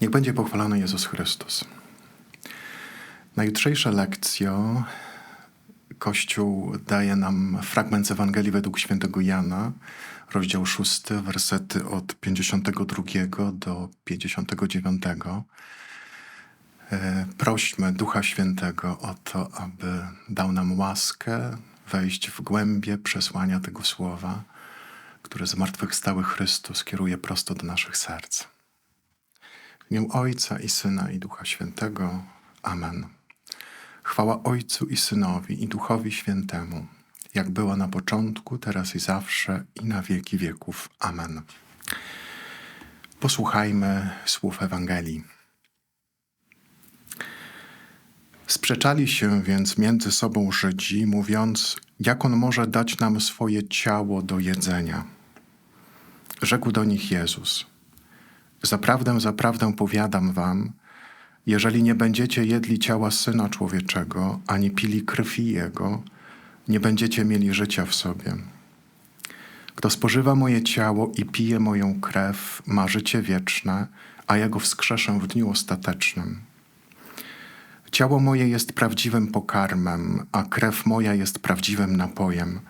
Niech będzie pochwalony Jezus Chrystus. Na jutrzejsze lekcjo Kościół daje nam fragment z Ewangelii według świętego Jana, rozdział 6, wersety od 52 do 59. E, Prośmy Ducha Świętego o to, aby dał nam łaskę wejść w głębie przesłania tego słowa, które zmartwychwstały Chrystus kieruje prosto do naszych serc. W imię Ojca i Syna i Ducha Świętego. Amen. Chwała Ojcu i Synowi i Duchowi Świętemu, jak była na początku, teraz i zawsze i na wieki wieków. Amen. Posłuchajmy słów Ewangelii. Sprzeczali się więc między sobą Żydzi, mówiąc, jak on może dać nam swoje ciało do jedzenia. Rzekł do nich Jezus: Zaprawdę, zaprawdę powiadam wam, jeżeli nie będziecie jedli ciała syna człowieczego, ani pili krwi jego, nie będziecie mieli życia w sobie. Kto spożywa moje ciało i pije moją krew, ma życie wieczne, a ja go wskrzeszę w dniu ostatecznym. Ciało moje jest prawdziwym pokarmem, a krew moja jest prawdziwym napojem.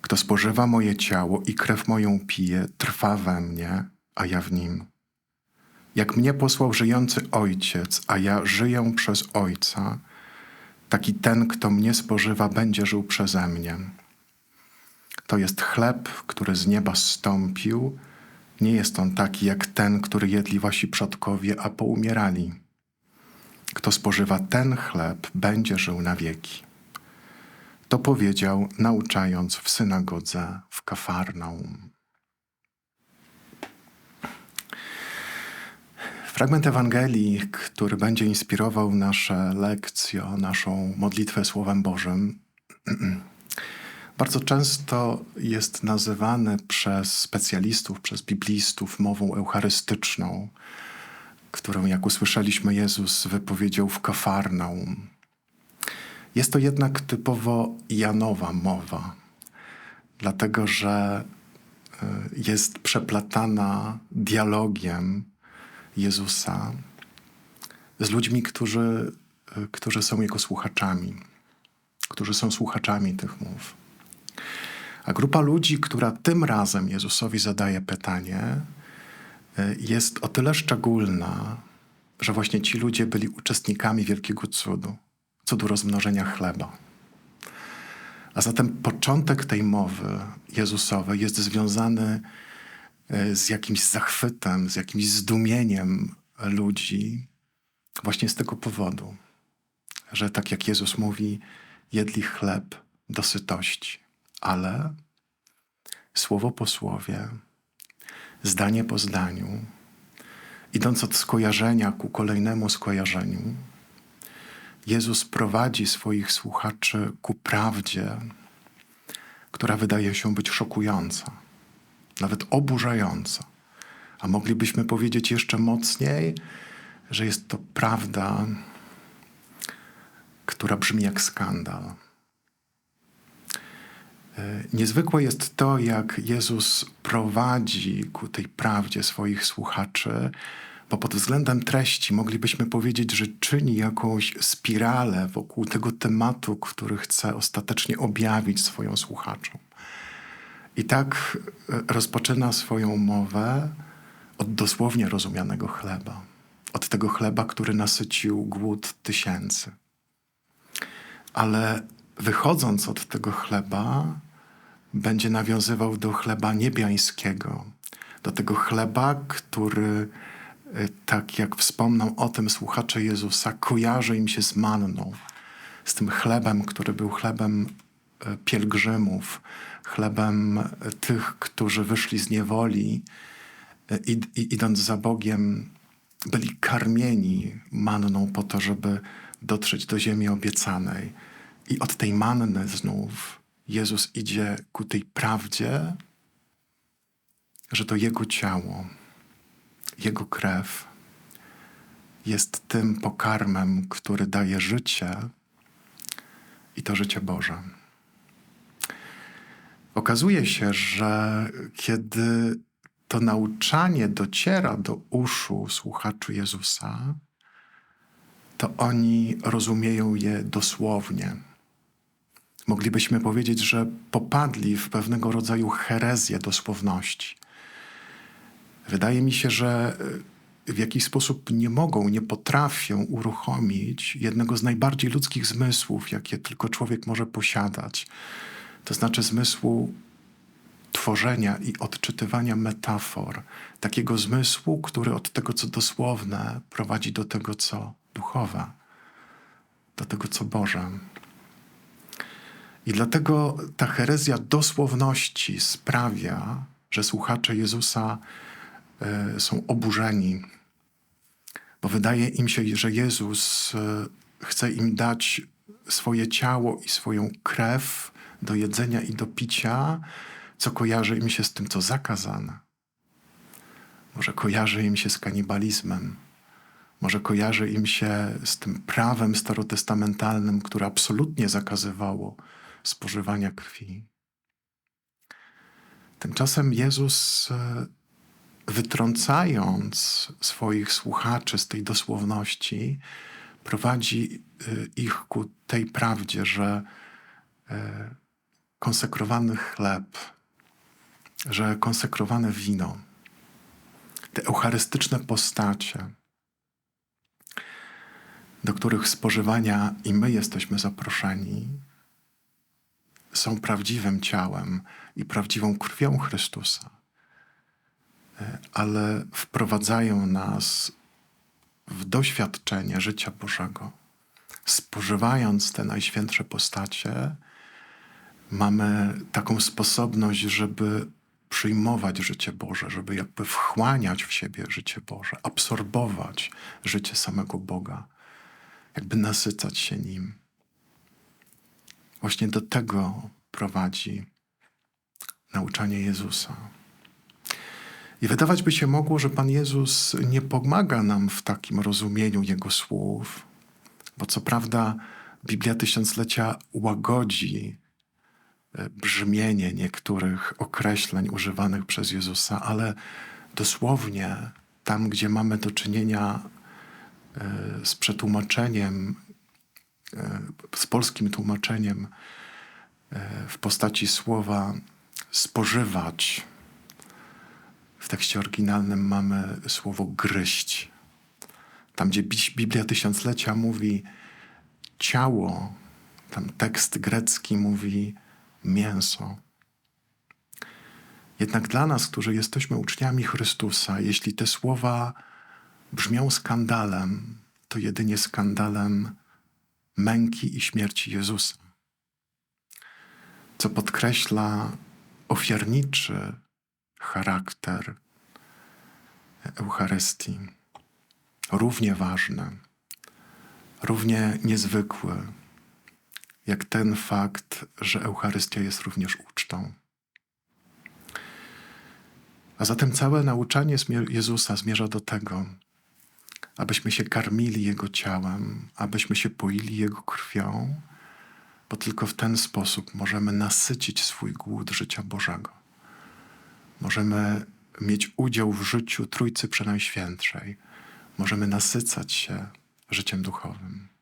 Kto spożywa moje ciało i krew moją pije, trwa we mnie, a ja w nim. Jak mnie posłał żyjący Ojciec, a ja żyję przez Ojca, taki ten, kto mnie spożywa, będzie żył przeze mnie. To jest chleb, który z nieba zstąpił. Nie jest on taki jak ten, który jedli wasi przodkowie, a poumierali. Kto spożywa ten chleb, będzie żył na wieki. To powiedział, nauczając w synagodze w Kafarnaum. Fragment Ewangelii, który będzie inspirował nasze lekcje, naszą modlitwę Słowem Bożym, bardzo często jest nazywany przez specjalistów, przez biblistów mową eucharystyczną, którą, jak usłyszeliśmy, Jezus wypowiedział w Kafarnaum. Jest to jednak typowo Janowa mowa, dlatego że y, jest przeplatana dialogiem Jezusa z ludźmi, którzy, y, którzy są Jego słuchaczami, którzy są słuchaczami tych mów. A grupa ludzi, która tym razem Jezusowi zadaje pytanie, y, jest o tyle szczególna, że właśnie ci ludzie byli uczestnikami wielkiego cudu, cudu rozmnożenia chleba. A zatem początek tej mowy Jezusowej jest związany y, z jakimś zachwytem, z jakimś zdumieniem ludzi, właśnie z tego powodu, że tak jak Jezus mówi, jedli chleb do sytości, ale słowo po słowie, zdanie po zdaniu, idąc od skojarzenia ku kolejnemu skojarzeniu, Jezus prowadzi swoich słuchaczy ku prawdzie, która wydaje się być szokująca, nawet oburzająca. A moglibyśmy powiedzieć jeszcze mocniej, że jest to prawda, która brzmi jak skandal. E, Niezwykłe jest to, jak Jezus prowadzi ku tej prawdzie swoich słuchaczy, bo pod względem treści moglibyśmy powiedzieć, że czyni jakąś spiralę wokół tego tematu, który chce ostatecznie objawić swoją słuchaczom. I tak e, rozpoczyna swoją mowę od dosłownie rozumianego chleba, od tego chleba, który nasycił głód tysięcy. Ale wychodząc od tego chleba, będzie nawiązywał do chleba niebiańskiego, do tego chleba, który, y, tak jak wspomną o tym słuchacze Jezusa, kojarzy im się z manną, z tym chlebem, który był chlebem y, pielgrzymów, chlebem tych, którzy wyszli z niewoli i, i idąc za Bogiem, byli karmieni manną po to, żeby dotrzeć do ziemi obiecanej. I od tej manny znów Jezus idzie ku tej prawdzie, że to Jego ciało, Jego krew jest tym pokarmem, który daje życie i to życie Boże. Okazuje się, że kiedy to nauczanie dociera do uszu słuchaczy Jezusa, to oni rozumieją je dosłownie. Moglibyśmy powiedzieć, że popadli w pewnego rodzaju herezję dosłowności. Wydaje mi się, że w jakiś sposób nie mogą, nie potrafią uruchomić jednego z najbardziej ludzkich zmysłów, jakie tylko człowiek może posiadać. To znaczy zmysłu tworzenia i odczytywania metafor, takiego zmysłu, który od tego, co dosłowne, prowadzi do tego, co duchowe, do tego, co Boże. I dlatego ta herezja dosłowności sprawia, że słuchacze Jezusa y, są oburzeni, bo wydaje im się, że Jezus y, chce im dać swoje ciało i swoją krew do jedzenia i do picia, co kojarzy im się z tym, co zakazane. Może kojarzy im się z kanibalizmem, może kojarzy im się z tym prawem starotestamentalnym, które absolutnie zakazywało spożywania krwi. Tymczasem Jezus, e, wytrącając swoich słuchaczy z tej dosłowności, prowadzi e, ich ku tej prawdzie, że e, konsekrowany chleb, że konsekrowane wino, te eucharystyczne postacie, do których spożywania i my jesteśmy zaproszeni, są prawdziwym ciałem i prawdziwą krwią Chrystusa, ale wprowadzają nas w doświadczenie życia Bożego. Spożywając te najświętsze postacie, mamy taką sposobność, żeby przyjmować życie Boże, żeby jakby wchłaniać w siebie życie Boże, absorbować życie samego Boga, jakby nasycać się nim. Właśnie do tego prowadzi nauczanie Jezusa. I wydawać by się mogło, że Pan Jezus nie pomaga nam w takim rozumieniu Jego słów, bo co prawda Biblia Tysiąclecia łagodzi brzmienie niektórych określeń używanych przez Jezusa, ale dosłownie tam, gdzie mamy do czynienia e, z przetłumaczeniem E, z polskim tłumaczeniem e, w postaci słowa spożywać. W tekście oryginalnym mamy słowo gryźć. Tam, gdzie Biblia Tysiąclecia mówi ciało, tam tekst grecki mówi mięso. Jednak dla nas, którzy jesteśmy uczniami Chrystusa, jeśli te słowa brzmią skandalem, to jedynie skandalem męki i śmierci Jezusa, co podkreśla ofiarniczy charakter Eucharystii, równie ważny, równie niezwykły, jak ten fakt, że Eucharystia jest również ucztą. A zatem całe nauczanie Jezusa zmierza do tego, abyśmy się karmili Jego ciałem, abyśmy się poili Jego krwią, bo tylko w ten sposób możemy nasycić swój głód życia Bożego. Możemy mieć udział w życiu Trójcy Przenajświętszej. Możemy nasycać się życiem duchowym.